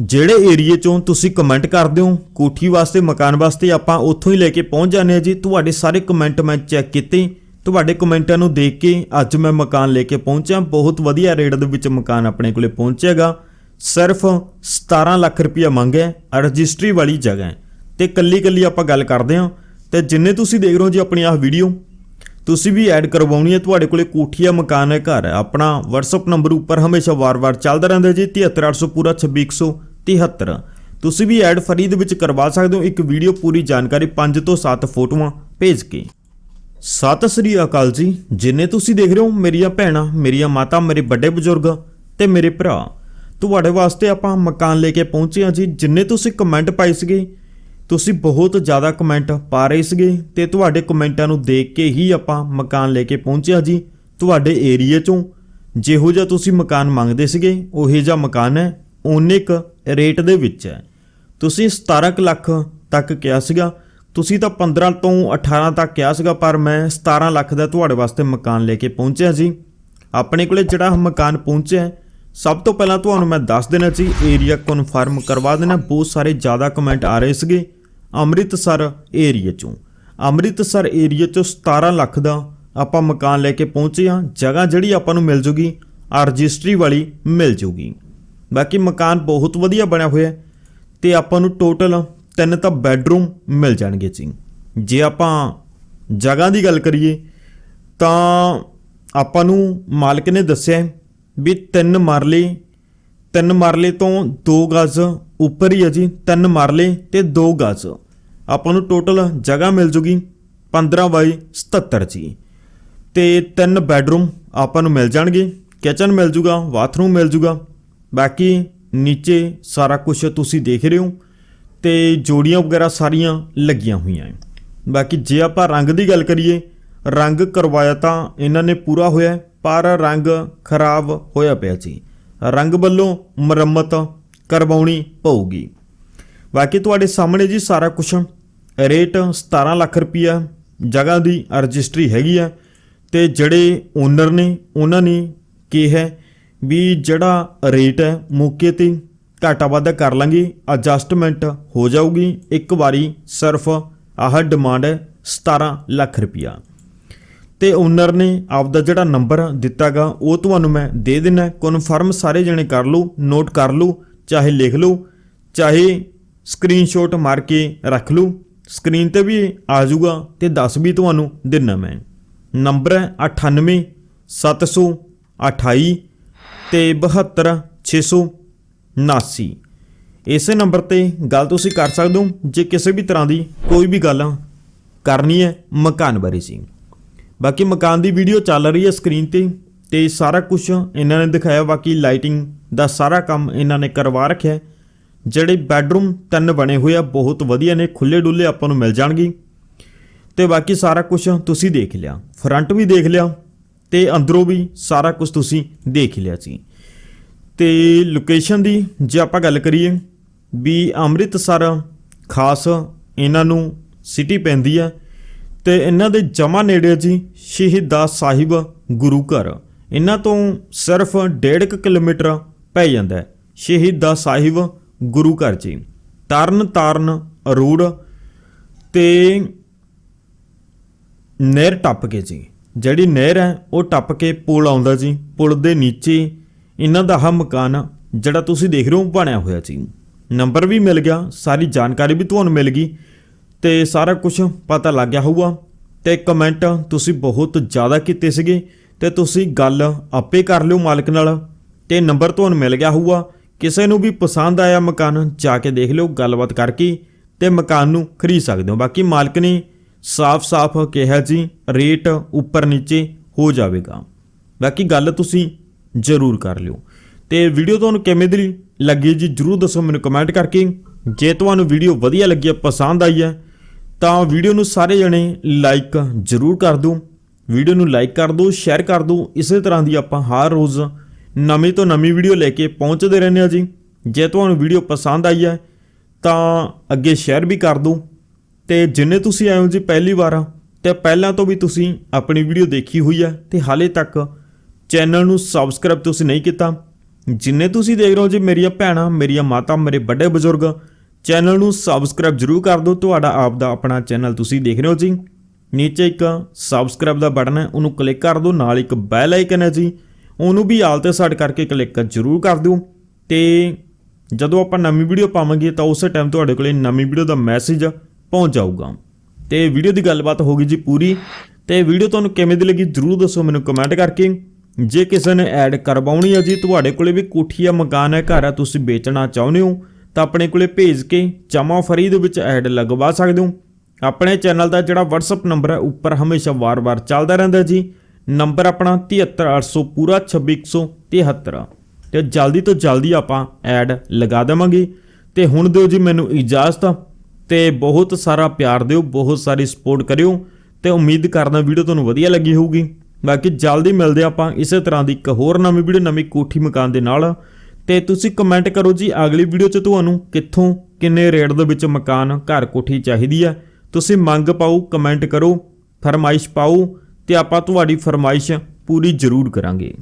ਜਿਹੜੇ ਏਰੀਏ ਚੋਂ ਤੁਸੀਂ ਕਮੈਂਟ ਕਰਦੇ ਹੋ, ਕੋਠੀ ਵਾਸਤੇ, ਮਕਾਨ ਵਾਸਤੇ, ਆਪਾਂ ਉੱਥੋਂ ਹੀ ਲੈ ਕੇ ਪਹੁੰਚ ਜਾਂਦੇ ਹਾਂ ਜੀ। ਤੁਹਾਡੇ ਸਾਰੇ ਕਮੈਂਟ ਮੈਂ ਚੈੱਕ ਕੀਤੇ। ਤੁਹਾਡੇ ਕਮੈਂਟਾਂ ਨੂੰ ਦੇਖ ਕੇ ਅੱਜ ਮੈਂ ਮਕਾਨ ਲੈ ਕੇ ਪਹੁੰਚਿਆ। ਬਹੁਤ ਵਧੀਆ ਰੇਟ ਦੇ ਵਿੱਚ ਮਕਾਨ ਆਪਣੇ ਕੋਲੇ ਪਹੁੰਚੇਗਾ। ਸਿਰਫ 17 ਲੱਖ ਰੁਪਇਆ ਮੰਗਿਆ ਰਜਿਸਟਰੀ ਵਾਲੀ ਜਗ੍ਹਾ ਹੈ। ਤੇ ਕੱਲੀ ਕੱਲੀ ਆਪਾਂ ਗੱਲ ਕਰਦੇ ਹਾਂ। ਤੇ ਜਿੰਨੇ ਤੁਸੀਂ ਦੇਖ ਰਹੇ ਹੋ ਜੀ ਆਪਣੀ ਆਹ ਵੀਡੀਓ ਤੁਸੀਂ ਵੀ ਐਡ ਕਰਵਾਉਣੀ ਹੈ, ਤੁਹਾਡੇ ਕੋਲੇ ਕੋਠੀਆ ਮਕਾਨ ਹੈ, ਘਰ ਹੈ। ਆਪਣਾ WhatsApp ਨੰਬਰ ਉੱਪਰ ਹਮੇਸ਼ਾ ਵਾਰ-ਵਾਰ ਚੱਲਦਾ ਰਹਿੰਦਾ ਜੀ 73800 ਪੂਰਾ 26173 ਤੁਸੀਂ ਵੀ ਐਡ ਫਰੀ ਦੇ ਵਿੱਚ ਕਰਵਾ ਸਕਦੇ ਹੋ, ਇੱਕ ਵੀਡੀਓ ਪੂਰੀ ਜਾਣਕਾਰੀ 5 ਤੋਂ 7 ਫੋਟੋਆਂ ਭੇਜ ਕੇ। ਸਤਿ ਸ੍ਰੀ ਅਕਾਲ ਜੀ, ਜਿੰਨੇ ਤੁਸੀਂ ਦੇਖ ਰਹੇ ਹੋ, ਮੇਰੀਆਂ ਭੈਣਾਂ, ਮੇਰੀਆਂ ਮਾਤਾ, ਮੇਰੇ ਵੱਡੇ ਬਜ਼ੁਰਗ ਤੇ ਮੇਰੇ ਭਰਾ। ਤੁਹਾਡੇ ਵਾਸਤੇ ਆਪਾਂ ਮਕਾਨ ਲੈ ਕੇ ਪਹੁੰਚੇ ਹਾਂ ਜੀ, ਜਿੰਨੇ ਤੁਸੀਂ ਕਮੈਂਟ ਪਾਏ ਸੀਗੇ ਤੁਸੀਂ ਬਹੁਤ ਜ਼ਿਆਦਾ ਕਮੈਂਟ ਪਾ ਰਹੇ ਸੀਗੇ ਤੇ ਤੁਹਾਡੇ ਕਮੈਂਟਾਂ ਨੂੰ ਦੇਖ ਕੇ ਹੀ ਆਪਾਂ ਮਕਾਨ ਲੈ ਕੇ ਪਹੁੰਚਿਆ ਜੀ, ਤੁਹਾਡੇ ਏਰੀਆ ਚੋਂ। ਜਿਹੋ ਜਿਹਾ ਤੁਸੀਂ ਮਕਾਨ ਮੰਗਦੇ ਸੀਗੇ, ਉਹੇ ਜਿਹਾ ਮਕਾਨ ਹੈ, ਓਨੇ ਕ ਰੇਟ ਦੇ ਵਿੱਚ ਹੈ। ਤੁਸੀਂ 17 ਕੁ ਲੱਖ ਤੱਕ ਕਿਹਾ ਸੀਗਾ, ਤੁਸੀਂ ਤਾਂ 15 ਤੋਂ 18 ਤੱਕ ਕਿਹਾ ਸੀਗਾ, ਪਰ ਮੈਂ 17 ਲੱਖ ਦਾ ਤੁਹਾਡੇ ਵਾਸਤੇ ਮਕਾਨ ਲੈ ਕੇ ਪਹੁੰਚਿਆ ਜੀ। ਆਪਣੇ ਕੋਲੇ ਜਿਹੜਾ ਮਕਾਨ ਪਹੁੰਚਿਆ ਸਭ ਤੋਂ ਪਹਿਲਾਂ ਤੁਹਾਨੂੰ ਮੈਂ ਦੱਸ ਦੇਣਾ ਸੀ ਏਰੀਆ ਕਨਫਰਮ ਕਰਵਾ ਦੇਣਾ, ਬਹੁਤ ਸਾਰੇ ਜ਼ਿਆਦਾ ਕਮੈਂਟ ਆ ਰਹੇ ਸੀਗੇ। ਅੰਮ੍ਰਿਤਸਰ ਏਰੀਆ ਚੋਂ। ਅੰਮ੍ਰਿਤਸਰ ਏਰੀਆ ਚੋਂ 17 ਲੱਖ ਦਾ ਆਪਾਂ ਮਕਾਨ ਲੈ ਕੇ ਪਹੁੰਚੇ ਹਾਂ। ਜਗ੍ਹਾ ਜਿਹੜੀ ਆਪਾਂ ਨੂੰ ਮਿਲ ਜੂਗੀ ਆ ਰਜਿਸਟਰੀ ਵਾਲੀ ਮਿਲ ਜੂਗੀ। ਬਾਕੀ ਮਕਾਨ ਬਹੁਤ ਵਧੀਆ ਬਣਿਆ ਹੋਇਆ ਹੈ ਤੇ ਆਪਾਂ ਨੂੰ ਟੋਟਲ ਤਿੰਨ ਤਾਂ ਬੈੱਡਰੂਮ ਮਿਲ ਜਾਣਗੇ ਜੀ। ਜੇ ਆਪਾਂ ਜਗ੍ਹਾ ਦੀ ਗੱਲ ਕਰੀਏ, ਤਾਂ ਆਪਾਂ ਨੂੰ ਮਾਲਕ ਨੇ ਦੱਸਿਆ ਵੀ ਤਿੰਨ ਮਰਲੇ ਤਿੰਨ ਮਰਲੇ ਤੋਂ 2 ਗਜ਼ ਉੱਪਰ ਹੀ ਹੈ ਜੀ। ਤਿੰਨ ਮਰਲੇ ਤੇ 2 ਗਜ਼। ਆਪਾਂ ਨੂੰ ਟੋਟਲ ਜਗ੍ਹਾ ਮਿਲ ਜੂਗੀ 15 ਬਾਈ 77 ਜੀ। ਤੇ ਤਿੰਨ ਬੈੱਡਰੂਮ ਆਪਾਂ ਨੂੰ ਮਿਲ ਜਾਣਗੇ ਕਿਚਨ ਮਿਲ ਜੂਗਾ ਬਾਥਰੂਮ ਮਿਲ ਜੂਗਾ। ਬਾਕੀ ਨੀਚੇ ਸਾਰਾ ਕੁਝ ਤੁਸੀਂ ਦੇਖ ਰਹੇ ਹੋ ਤੇ ਜੋੜੀਆਂ ਵਗੈਰਾ ਸਾਰੀਆਂ ਲੱਗੀਆਂ ਹੋਈਆਂ ਹੈ। ਬਾਕੀ ਜੇ ਆਪਾਂ ਰੰਗ ਦੀ ਗੱਲ ਕਰੀਏ, ਰੰਗ ਕਰਵਾਇਆ ਤਾਂ ਇਹਨਾਂ ਨੇ ਪੂਰਾ ਹੋਇਆ ਪਰ ਰੰਗ ਖਰਾਬ ਹੋਇਆ ਪਿਆ ਜੀ। ਰੰਗ ਵੱਲੋਂ ਮੁਰੰਮਤ ਕਰਵਾਉਣੀ ਪਊਗੀ। ਬਾਕੀ ਤੁਹਾਡੇ ਸਾਹਮਣੇ ਜੀ ਸਾਰਾ ਕੁਝ ਰੇਟ 17 ਲੱਖ ਰੁਪਈਆ ਜਗ੍ਹਾ ਦੀ ਰਜਿਸਟਰੀ ਹੈਗੀ ਆ ਤੇ ਜਿਹੜੇ ਓਨਰ ਨੇ, ਉਹਨਾਂ ਨੇ ਕਿਹਾ ਵੀ ਜਿਹੜਾ ਰੇਟ ਹੈ ਮੌਕੇ ਤੇ ਘਾਟਾ ਵਾਧਾ ਕਰ ਲਾਂਗੇ ਐਡਜਸਟਮੈਂਟ ਹੋ ਜਾਊਗੀ। ਇੱਕ ਵਾਰੀ ਸਿਰਫ ਆਹ ਡਿਮਾਂਡ ਹੈ 17 ਲੱਖ ਰੁਪਈਆ। ਤੇ ਓਨਰ ਨੇ ਆਪਦਾ ਜਿਹੜਾ ਨੰਬਰ ਦਿੱਤਾਗਾ, ਉਹ ਤੁਹਾਨੂੰ ਮੈਂ ਦੇ ਦੇਣਾ ਕਨਫਰਮ ਸਾਰੇ ਜਣੇ ਕਰ ਲਓ ਨੋਟ ਕਰ ਲਓ, ਚਾਹੇ ਲਿਖ ਲਓ, ਚਾਹੇ ਸਕਰੀਨਸ਼ਾਟ ਮਾਰ ਕੇ ਰੱਖ ਲਓ। ਸਕਰੀਨ ਤੇ ਵੀ ਆ ਜਾਊਗਾ ਤੇ ਦੱਸ ਵੀ ਤੁਹਾਨੂੰ ਦੇਣਾ ਮੈਂ। ਨੰਬਰ ਹੈ 98 728 ਤੇ 72 679 ਇਸੇ ਨੰਬਰ ਤੇ ਗੱਲ ਤੁਸੀਂ ਕਰ ਸਕਦੇ ਹੋ, ਜੇ ਕਿਸੇ ਵੀ ਤਰ੍ਹਾਂ ਦੀ ਕੋਈ ਵੀ ਗੱਲ ਕਰਨੀ ਹੈ, ਮਕਾਨ ਬਾਰੇ ਸੀ ਬਾਕੀ ਮਕਾਨ ਦੀ ਵੀਡੀਓ ਚੱਲ ਰਹੀ ਹੈ ਸਕਰੀਨ ਤੇ ਤੇ ਸਾਰਾ ਕੁਝ ਇਹਨਾਂ ਨੇ ਦਿਖਾਇਆ, ਬਾਕੀ ਲਾਈਟਿੰਗ ਦਾ ਸਾਰਾ ਕੰਮ ਇਹਨਾਂ ਨੇ ਕਰਵਾ ਰੱਖਿਆ ਹੈ। ਜਿਹੜੇ ਬੈੱਡਰੂਮ ਤਿੰਨ ਬਣੇ ਹੋਏ ਆ, ਬਹੁਤ ਵਧੀਆ ਨੇ ਖੁੱਲੇ ਡੁੱਲੇ ਆਪਾਂ ਨੂੰ ਮਿਲ ਜਾਣਗੇ। ਤੇ ਬਾਕੀ ਸਾਰਾ ਕੁਝ ਤੁਸੀਂ ਦੇਖ ਲਿਆ। ਫਰੰਟ ਵੀ ਦੇਖ ਲਿਆ ਤੇ ਅੰਦਰੋਂ ਵੀ ਸਾਰਾ ਕੁਝ ਤੁਸੀਂ ਦੇਖ ਲਿਆ ਸੀ। ਤੇ ਲੋਕੇਸ਼ਨ ਦੀ ਜੇ ਆਪਾਂ ਗੱਲ ਕਰੀਏ ਵੀ ਅੰਮ੍ਰਿਤਸਰ ਖਾਸ ਇਹਨਾਂ ਨੂੰ ਸਿਟੀ ਪੈਂਦੀ ਹੈ ਤੇ ਇਹਨਾਂ ਦੇ ਜਮਾ ਨੇੜੇ ਜੀ ਸ਼ਹੀਦਾ ਸਾਹਿਬ ਗੁਰੂ ਘਰ। ਇਹਨਾਂ ਤੋਂ ਸਿਰਫ 1.5 ਕਿਲੋਮੀਟਰ ਪੈ ਜਾਂਦਾ ਹੈ। ਸ਼ਹੀਦਾ ਸਾਹਿਬ ਗੁਰੂ ਘਰ ਜੀ ਤਰਨ ਤਾਰਨ ਅਰੂੜ ਤੇ ਨਹਿਰ ਟੱਪ ਕੇ ਜੀ। ਜਿਹੜੀ ਨਹਿਰ ਹੈ, ਉਹ ਟੱਪ ਕੇ ਪੁਲ ਆਉਂਦਾ ਜੀ। ਪੁਲ ਦੇ ਨੀਚੇ ਇਹਨਾਂ ਦਾ ਆਹ ਮਕਾਨ ਜਿਹੜਾ ਤੁਸੀਂ ਦੇਖ ਰਹੇ ਹੋ, ਬਣਿਆ ਹੋਇਆ ਜੀ। ਨੰਬਰ ਵੀ ਮਿਲ ਗਿਆ, ਸਾਰੀ ਜਾਣਕਾਰੀ ਵੀ ਤੁਹਾਨੂੰ ਮਿਲ ਗਈ। ਤੇ ਸਾਰਾ ਕੁਝ ਪਤਾ ਲੱਗ ਗਿਆ ਹੋਊਗਾ। ਤੇ ਕਮੈਂਟ ਤੁਸੀਂ ਬਹੁਤ ਜ਼ਿਆਦਾ ਕੀਤੇ ਸੀਗੇ। ਤੇ ਤੁਸੀਂ ਗੱਲ ਆਪੇ ਕਰ ਲਿਓ ਮਾਲਕ ਨਾਲ। ਤੇ ਨੰਬਰ ਤੁਹਾਨੂੰ ਮਿਲ ਗਿਆ ਹੋਊਗਾ। ਕਿਸੇ ਨੂੰ ਵੀ ਪਸੰਦ ਆਇਆ ਮਕਾਨ, ਜਾ ਕੇ ਦੇਖ ਲਿਓ, ਗੱਲਬਾਤ ਕਰਕੇ ਤੇ ਮਕਾਨ ਨੂੰ ਖਰੀਦ ਸਕਦੇ ਹੋ। ਬਾਕੀ ਮਾਲਕ ਨੇ ਸਾਫ਼-ਸਾਫ਼ ਕਿਹਾ ਜੀ, ਰੇਟ ਉੱਪਰ ਨੀਚੇ ਹੋ ਜਾਵੇਗਾ। ਬਾਕੀ ਗੱਲ ਤੁਸੀਂ ਜ਼ਰੂਰ ਕਰ ਲਿਓ। ਤੇ ਵੀਡੀਓ ਤੁਹਾਨੂੰ ਕਿਵੇਂ ਦੀ ਲੱਗੀ ਜੀ, ਜਰੂਰ ਦੱਸੋ ਮੈਨੂੰ ਕਮੈਂਟ ਕਰਕੇ। ਜੇ ਤੁਹਾਨੂੰ ਵੀਡੀਓ ਵਧੀਆ ਲੱਗੀ ਹੈ ਪਸੰਦ ਆਈ ਹੈ, ਤਾਂ ਵੀਡੀਓ ਨੂੰ ਸਾਰੇ ਜਣੇ ਲਾਈਕ ਜ਼ਰੂਰ ਕਰ ਦਿਓ। ਵੀਡੀਓ ਨੂੰ ਲਾਈਕ ਕਰ ਦਿਓ, ਸ਼ੇਅਰ ਕਰ ਦਿਓ। ਇਸੇ ਤਰ੍ਹਾਂ ਦੀ ਆਪਾਂ ਹਰ ਰੋਜ਼ ਨਵੀਂ ਤੋਂ ਨਵੀਂ ਵੀਡੀਓ ਲੈ ਕੇ ਪਹੁੰਚਦੇ ਰਹਿੰਦੇ ਹਾਂ ਜੀ। ਜੇ ਤੁਹਾਨੂੰ ਵੀਡੀਓ ਪਸੰਦ ਆਈ ਹੈ, ਤਾਂ ਅੱਗੇ ਸ਼ੇਅਰ ਵੀ ਕਰ ਦਿਓ। ਤੇ ਜਿੰਨੇ ਤੁਸੀਂ ਆਏ ਹੋ ਜੀ ਪਹਿਲੀ ਵਾਰ, ਤੇ ਪਹਿਲਾਂ ਤੋਂ ਵੀ ਤੁਸੀਂ ਆਪਣੀ ਵੀਡੀਓ ਦੇਖੀ ਹੋਈ ਹੈ, ਤੇ ਹਾਲੇ ਤੱਕ ਚੈਨਲ ਨੂੰ ਸਬਸਕ੍ਰਾਈਬ ਤੁਸੀਂ ਨਹੀਂ ਕੀਤਾ। ਜਿੰਨੇ ਤੁਸੀਂ ਦੇਖ ਰਹੇ ਹੋ ਜੀ ਮੇਰੀਆਂ ਭੈਣਾਂ, ਮੇਰੀਆਂ ਮਾਤਾ, ਮੇਰੇ ਵੱਡੇ ਬਜ਼ੁਰਗ, ਚੈਨਲ ਨੂੰ ਸਬਸਕ੍ਰਾਈਬ ਜਰੂਰ ਕਰ ਦਿਓ। ਤੁਹਾਡਾ ਆਪ ਦਾ ਆਪਣਾ ਚੈਨਲ ਤੁਸੀਂ ਦੇਖ ਰਹੇ ਹੋ ਜੀ। ਨੀਚੇ ਇੱਕ ਸਬਸਕ੍ਰਾਈਬ ਦਾ ਬਟਨ ਹੈ, ਉਹਨੂੰ ਕਲਿੱਕ ਕਰ ਦਿਓ। ਨਾਲ ਇੱਕ ਬੈਲ ਆਈਕਨ ਹੈ ਜੀ। ਉਹਨੂੰ ਵੀ ਆਲ ਤੇ ਸੈੱਟ ਕਰਕੇ ਕਲਿੱਕ ਜਰੂਰ ਕਰ ਦਿਓ। ਤੇ ਜਦੋਂ ਆਪਾਂ ਨਵੀਂ ਵੀਡੀਓ ਪਾਵਾਂਗੇ ਤਾਂ ਉਸੇ ਟਾਈਮ ਤੁਹਾਡੇ ਕੋਲੇ ਨਵੀਂ ਵੀਡੀਓ ਦਾ ਮੈਸੇਜ ਪਹੁੰਚ ਜਾਊਗਾ। ਤੇ ਵੀਡੀਓ ਦੀ ਗੱਲਬਾਤ ਹੋ ਗਈ ਜੀ ਪੂਰੀ। ਤੇ ਵੀਡੀਓ ਤੁਹਾਨੂੰ ਕਿਵੇਂ ਦੀ ਲੱਗੀ ਜਰੂਰ ਦੱਸੋ ਮੈਨੂੰ ਕਮੈਂਟ ਕਰਕੇ। ਜੇ ਕਿਸੇ ਨੇ ਐਡ ਕਰਵਾਉਣੀ ਹੈ ਜੀ, ਤੁਹਾਡੇ ਕੋਲੇ ਵੀ ਕੋਠੀ ਆ ਮਕਾਨ ਹੈ, ਘਰ ਹੈ ਤੁਸੀਂ ਵੇਚਣਾ ਚਾਹੁੰਦੇ ਹੋ, ਤਾਂ ਆਪਣੇ ਕੋਲੇ ਭੇਜ ਕੇ ਜਮਾ ਫਰੀ ਦੇ ਵਿੱਚ ਐਡ ਲਗਵਾ ਸਕਦੇ ਹੋ। ਆਪਣੇ ਚੈਨਲ ਦਾ ਜਿਹੜਾ WhatsApp ਨੰਬਰ ਹੈ, ਉੱਪਰ ਹਮੇਸ਼ਾ ਵਾਰ-ਵਾਰ ਚੱਲਦਾ ਰਹਿੰਦਾ ਜੀ। ਨੰਬਰ ਆਪਣਾ 73800 ਪੂਰਾ 26173 ਤੇ ਜਲਦੀ ਤੋਂ ਜਲਦੀ ਆਪਾਂ ਐਡ ਲਗਾ ਦੇਵਾਂਗੇ। ਤੇ ਹੁਣ ਦਿਓ ਜੀ ਮੈਨੂੰ ਇਜਾਜ਼ਤ। ਤੇ ਬਹੁਤ ਸਾਰਾ ਪਿਆਰ ਦਿਓ, ਬਹੁਤ ਸਾਰੀ ਸਪੋਰਟ ਕਰਿਓ। ਤੇ ਉਮੀਦ ਕਰਦਾ ਵੀਡੀਓ ਤੁਹਾਨੂੰ ਵਧੀਆ ਲੱਗੀ ਹੋਊਗੀ। ਬਾਕੀ ਜਲਦੀ ਮਿਲਦੇ ਆਪਾਂ ਇਸੇ ਤਰ੍ਹਾਂ ਦੀ ਇੱਕ ਹੋਰ ਨਵੀਂ ਵੀਡੀਓ, ਨਵੀਂ ਕੋਠੀ ਮਕਾਨ ਦੇ ਨਾਲ। ਤੇ ਤੁਸੀਂ ਕਮੈਂਟ ਕਰੋ ਜੀ ਅਗਲੀ ਵੀਡੀਓ 'ਚ ਤੁਹਾਨੂੰ ਕਿੱਥੋਂ, ਕਿੰਨੇ ਰੇਟ ਦੇ ਵਿੱਚ ਮਕਾਨ ਘਰ ਕੋਠੀ ਚਾਹੀਦੀ ਹੈ। ਤੁਸੀਂ ਮੰਗ ਪਾਓ ਕਮੈਂਟ ਕਰੋ, ਫਰਮਾਇਸ਼ ਪਾਓ। ਤੇ ਆਪਾਂ ਤੁਹਾਡੀ ਫਰਮਾਇਸ਼ ਪੂਰੀ ਜ਼ਰੂਰ ਕਰਾਂਗੇ।